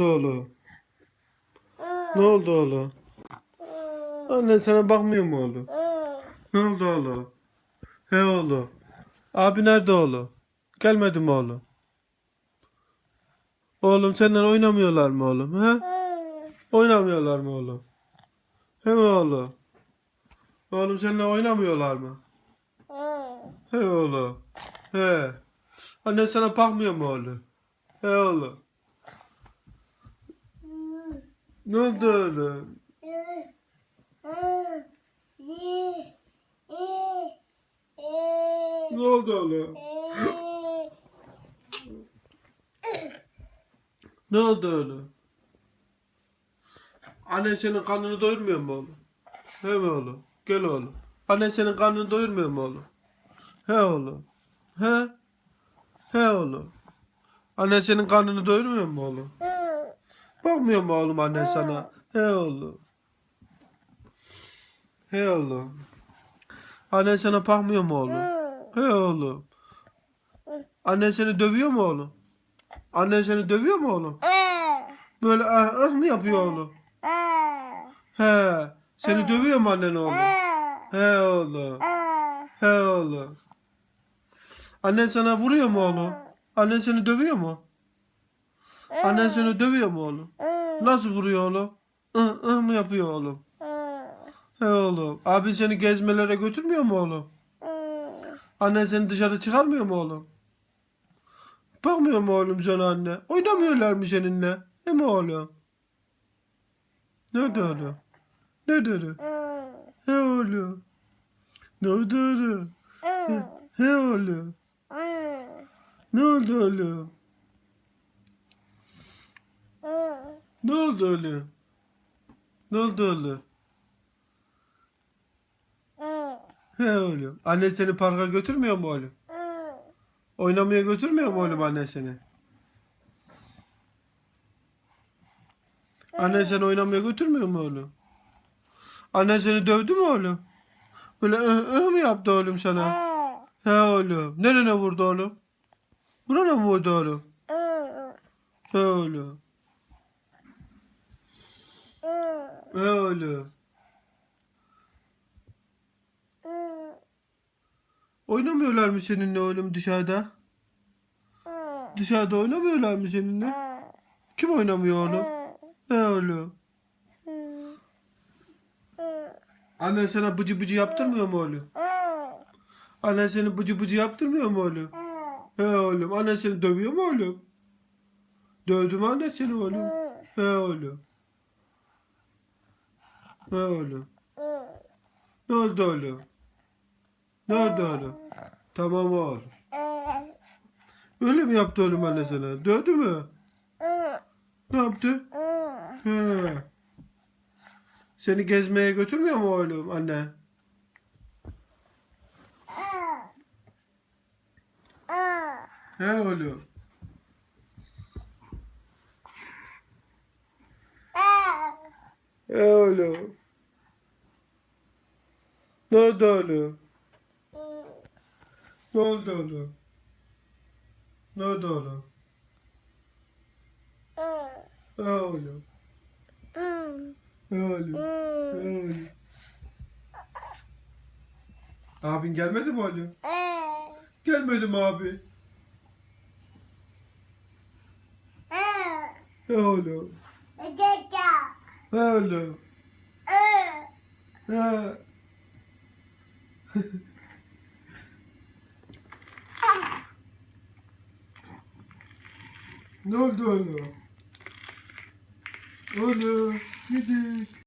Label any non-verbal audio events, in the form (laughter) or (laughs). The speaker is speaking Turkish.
oğlum? Ne oldu oğlum? Annen sana bakmıyor mu oğlum? Ne oldu oğlum? He oğlum. Abi nerede oğlum? Gelmedi mi oğlum? Oğlum seninle oynamıyorlar mı oğlum? He? Oynamıyorlar mı oğlum? He mi oğlum? Oğlum seninle oynamıyorlar mı? He oğlum. He. Annen sana bakmıyor mu oğlum? He oğlum. Ne oldu oğlum? Ne oldu oğlum? Ne oldu oğlum? Annen senin karnını doyurmuyor mu oğlum? He mi oğlum? Gel oğlum. Annen senin karnını doyurmuyor mu oğlum? He oğlum. He? He oğlum. Annen senin karnını doyurmuyor mu oğlum? Bakmıyor mu oğlum annen sana? He oğlum. He oğlum. Annen sana bakmıyor mu oğlum? He oğlum. Annen seni dövüyor mu oğlum? Annen seni dövüyor mu oğlum? Böyle ah, ah mı yapıyor oğlum? He. Seni dövüyor mu annen oğlum? He oğlum. He oğlum. Annen sana vuruyor mu oğlum? Annen seni dövüyor mu? Annen seni dövüyor mu oğlum? Nasıl vuruyor oğlum? Ih ih mı yapıyor oğlum? He oğlum. Abin seni gezmelere götürmüyor mu oğlum? Annen seni dışarı çıkarmıyor mu oğlum? Bakmıyor mu oğlum sana anne? Oynamıyorlar mı seninle? He mi oğlum? Nerede oğlum? Nerede oğlum? He oğlum. Nerede oğlum? He oğlum. Ne oldu oğlum? Ne oldu oğlum? Ne oldu oğlum? He oğlum. Anne seni parka götürmüyor mu oğlum? Oynamaya götürmüyor mu oğlum anne seni? Anne seni oynamaya götürmüyor mu oğlum? Anne seni dövdü mü oğlum? Böyle ıh ıh mı yaptı oğlum sana? He oğlum. Nerene vurdu oğlum? Burana mı vurdu oğlum? He oğlum. Oğlum. Oynamıyorlar mı seninle oğlum dışarıda? Dışarıda oynamıyorlar mı seninle? Kim oynamıyor oğlum? He oğlum. Annen sana bıcı bıcı yaptırmıyor mu oğlum? Annen seni bıcı bıcı yaptırmıyor mu oğlum? He oğlum. Annen seni dövüyor mu oğlum? Dövdü mü annen seni oğlum? He oğlum. He oğlum. Ne oldu oğlum? Ne oldu oğlum? Tamam oğlum. Öyle mi yaptı oğlum anne sana? Dövdü mü? Ne yaptı? He. Seni gezmeye götürmüyor mu oğlum anne? He oğlum. He oğlum. Ne oldu oğlum? Ne oldu oğlum? Ne oldu oğlum? Oğlum. Oğlum. Oğlum. Abin gelmedi mi oğlum? Gelmedi mi abi? Oğlum. He oğlum. He. (laughs) ne oldu oğlum? Oğlum, gidin.